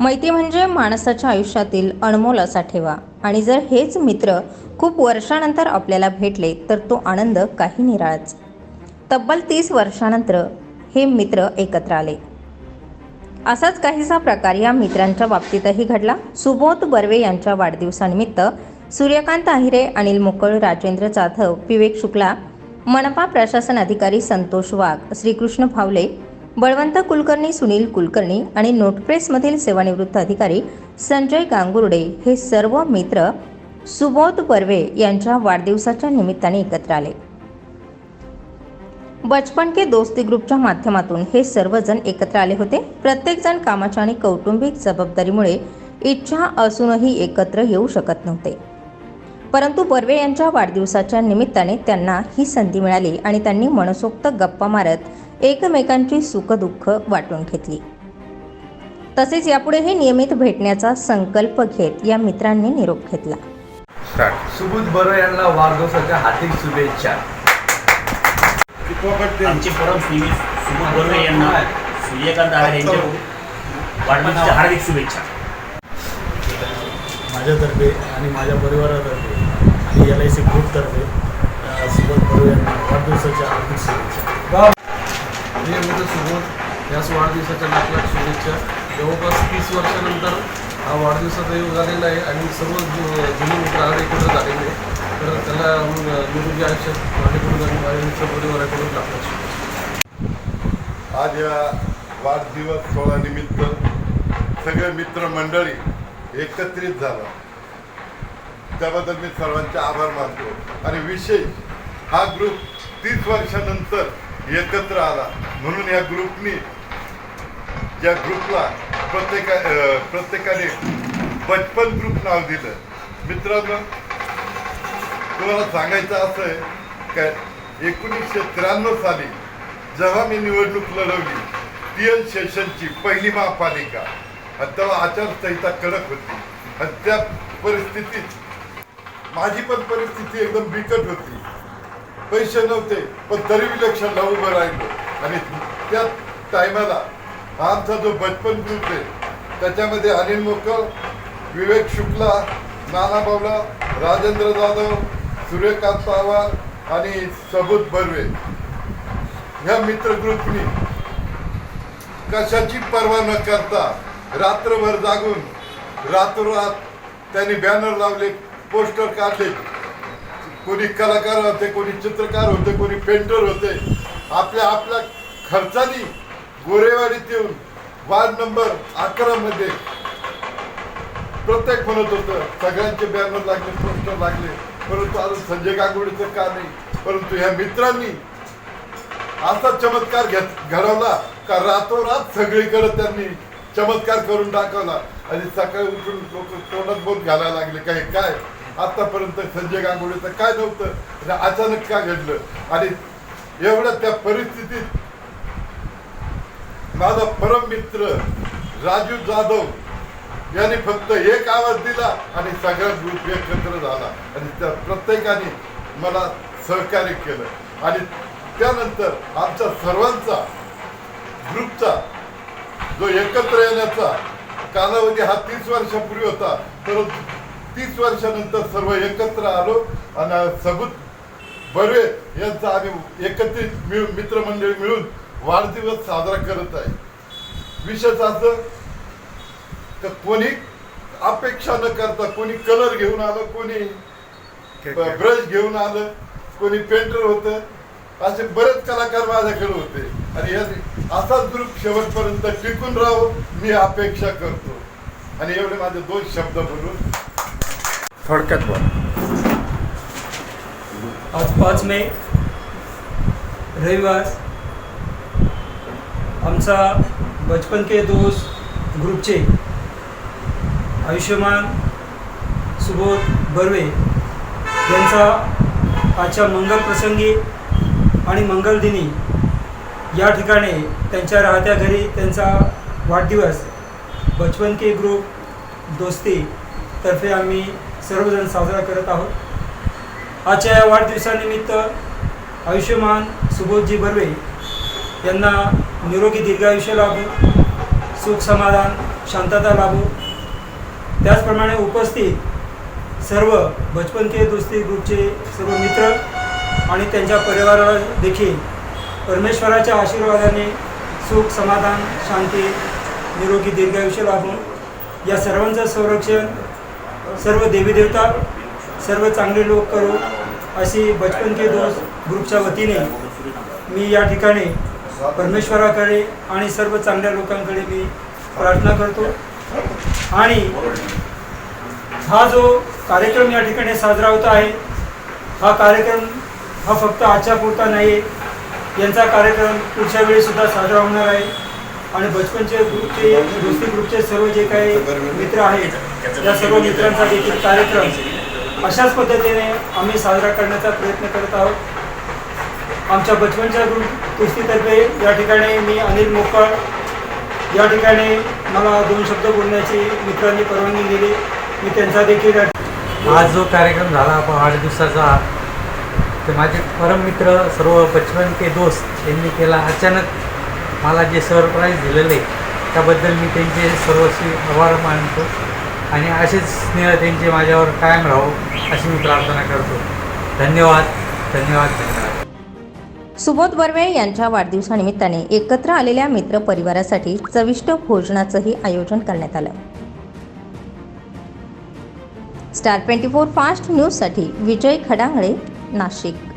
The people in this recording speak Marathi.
मैत्री म्हणजे माणसाच्या आयुष्यातील अनमोल असा ठेवा. आणि जर हेच मित्र खूप वर्षानंतर आपल्याला भेटले तर तो आनंद काही निराळाच. तब्बल तीस वर्षानंतर हे मित्र एकत्र आले. असाच काहीसा प्रकार या मित्रांच्या बाबतीतही घडला. सुबोध बर्वे यांच्या वाढदिवसानिमित्त सूर्यकांत आहिरे अनिल मुकळ राजेंद्र जाधव विवेक शुक्ला मनपा प्रशासन अधिकारी संतोष वाघ श्रीकृष्ण फावले बळवंत कुलकर्णी सुनील कुलकर्णी आणि नोटप्रेसमधील सेवानिवृत्त अधिकारी संजय गांगुर्डे हे सर्व मित्र सुबोध बर्वे यांच्या वाढदिवसाच्या निमित्ताने एकत्र आले. बचपन के दोस्ती ग्रुपच्या माध्यमातून हे सर्वजण एकत्र आले होते. प्रत्येकजण कामाच्या आणि कौटुंबिक जबाबदारीमुळे इच्छा असूनही एकत्र येऊ शकत नव्हते. परंतु बर्वे यांच्या वाढदिवसाच्या निमित्ताने त्यांना ही संधी मिळाली आणि त्यांनी मनसोक्त गप्पा मारत एकमेकांची सुखदुःख वाटून घेतली. तसेच यापुढेही नियमित भेटण्याचा संकल्प घेत या मित्रांनी निरोप घेतला. स्टार्ट. सुबोध बरो यांना वाढदिवसाच्या हार्दिक शुभेच्छा. आमचे परम स्नेही सुबोध बर्वे यांना सूर्यकांत आहार यांच्या वाढदिवसाच्या हार्दिक शुभेच्छा. माझ्यातर्फे आणि माझ्या परिवारातर्फे आणि एल आय सी ग्रुपतर्फे सुबोध बर्वे यांना वाढदिवसाच्या हार्दिक शुभेच्छा. हे मित्र सुबोध याच वाढदिवसाच्या लाख लाख शुभेच्छा. जवळपास तीस वर्षानंतर हा वाढदिवसाचा योग झालेला आहे आणि सर्व जु- जुने मित्र आज एकत्र झालेले. आहे. तर त्याला निरोगी आयुष्यात माझ्याकडून आणि माझ्या मित्र परिवाराकडून लाख लाख शुभेच्छा. आज या वाढदिवस सोहळ्यानिमित्त सगळे मित्रमंडळी एकत्रित झाला. त्याबद्दल मी सर्वांचे आभार मानतो. आणि विशेष हा ग्रुप तीस वर्षानंतर एकत्र आला. म्हणून या ग्रुपनी या ग्रुपला प्रत्येका प्रत्येकाने बचपन ग्रुप नाव दिलं. मित्रांनो तुम्हाला सांगायचं असं आहे काय एकोणीसशे त्र्याण्णव साली जेव्हा मी निवडणूक लढवली टी एन सेशनची पहिली महापालिका आणि तेव्हा आचारसंहिता कडक होती. आणि त्या परिस्थितीत माझी पण परिस्थिती एकदम बिकट होती. पैसे नव्हते पण तरी इलेक्शनला उभं राहिलो आणि त्या टायमाला आमचा जो बचपन ग्रुप आहे त्याच्यामध्ये अनिल मोकर विवेक शुक्ला नाना बावला राजेंद्र जाधव सूर्यकांत पवार आणि सबूत बर्वे. ह्या मित्र ग्रुपनी कशाची पर्वा न करता रात्रभर जागून रातोरात त्यांनी बॅनर लावले पोस्टर काढले. कोणी कलाकार होते कोणी चित्रकार होते कोणी पेंटर होते. आपल्या आपल्या खर्चानी गोरेवाडीत येऊन वार्ड नंबर अकरा मध्ये प्रत्येक म्हणत होतं सगळ्यांचे बॅनर लागले पोस्टर लागले. परंतु अजून संजय गांगुडीचं का नाही? परंतु ह्या मित्रांनी असा चमत्कार घेत घडवला का रातोरात सगळीकडे त्यांनी चमत्कार करून दाखवला. आणि सकाळी उठून लोक तोंडात बोट घालायला लागले. काय काय? आतापर्यंत संजय गांगुडीचं काय नव्हतं म्हणजे अचानक का घडलं? आणि एवढ्या त्या परिस्थितीत माझा परम मित्र राजू जाधव यांनी फक्त एक आवाज दिला आणि सगळा ग्रुप एकत्र झाला. आणि त्या प्रत्येकाने मला सहकार्य केलं. आणि त्यानंतर आमच्या सर्वांचा ग्रुपचा जो एकत्र येण्याचा कालावधी हा तीस वर्षापूर्वी होता परंतु तीस वर्षानंतर सर्व एकत्र आलो आणि सबूत बर्वे यांचा आम्ही एकत्रित मिळून मित्रमंडळी मिळून वाढदिवस साजरा करत आहे. विशेष असं तर कोणी अपेक्षा न करता कोणी कलर घेऊन आलं कोणी ब्रश घेऊन आलं कोणी पेंटर होतं. असे बरेच कलाकार माझ्याकडे होते. आणि असाच ग्रुप शेवटपर्यंत टिकून राहो मी अपेक्षा करतो. आणि एवढे माझे दोन शब्द बोलून थोडक्यात बोल. आज पाच मे रविवार. आमचा बचपन के दोस्त ग्रुपचे आयुष्यमान सुबोध बर्वे यांचा आजच्या मंगल प्रसंगी आणि मंगलदिनी या ठिकाणी त्यांच्या राहत्या घरी त्यांचा वाढदिवस बचपन के ग्रुप दोस्ती तर्फे आम्ही सर्वजण साजरा करत आहोत. आजच्या या वाढदिवसानिमित्त आयुष्यमान सुबोधजी बर्वे यांना निरोगी दीर्घायुष्य लाभो सुख समाधान शांतता लाभो. त्याचप्रमाणे उपस्थित सर्व बचपन के दोस्ती ग्रुपचे सर्व मित्र आणि त्यांच्या परिवाराला देखील परमेश्वराच्या आशीर्वादाने सुख समाधान शांती निरोगी दीर्घायुष्य लाभून या सर्वांचं संरक्षण सर्व देवीदेवता सर्व चांगले लोक करो अशी बचपन के दोस्त ग्रुपच्या वतीने मी या ठिकाणी परमेश्वराकडे आणि सर्व चांगल्या लोकांकडे मी प्रार्थना करतो. आणि हा जो कार्यक्रम या ठिकाणी साजरा होत आहे हा कार्यक्रम हा फक्त आजच्या पुरता नाही आहे यांचा कार्यक्रम पुढच्या वेळीसुद्धा साजरा होणार आहे. आणि बचपनचे ग्रुपचे दोस्ती ग्रुपचे सर्व जे काही मित्र आहेत त्या सर्व मित्रांचा देखील कार्यक्रम अशाच पद्धतीने आम्ही साजरा करण्याचा प्रयत्न करत आहोत. आमच्या बचपनच्या ग्रुप कुस्तीतर्फे या ठिकाणी मी अनिल मोकळ या ठिकाणी मला दोन शब्द बोलण्याची मित्रांनी परवानगी दिली. मी त्यांचा देखील आज जो कार्यक्रम झाला आपण आठ दिवसाचा ते माझे परममित्र सर्व बचपन के दोस्त यांनी केला. अचानक मला जे सरप्राईज दिलेलं आहे त्याबद्दल मी त्यांचे सर्वस्वी आभार मानतो. आणि असेच स्नेह त्यांचे माझ्यावर कायम राहो अशी मी प्रार्थना करतो. धन्यवाद धन्यवाद धन्यवाद. सुबोध बर्वे यांच्या वाढदिवसानिमित्ताने एकत्र आलेल्या मित्र परिवारासाठी चविष्ट भोजनाचंही आयोजन करण्यात आलं. स्टार ट्वेंटी फोर फास्ट न्यूजसाठी विजय खडांगळे नाशिक.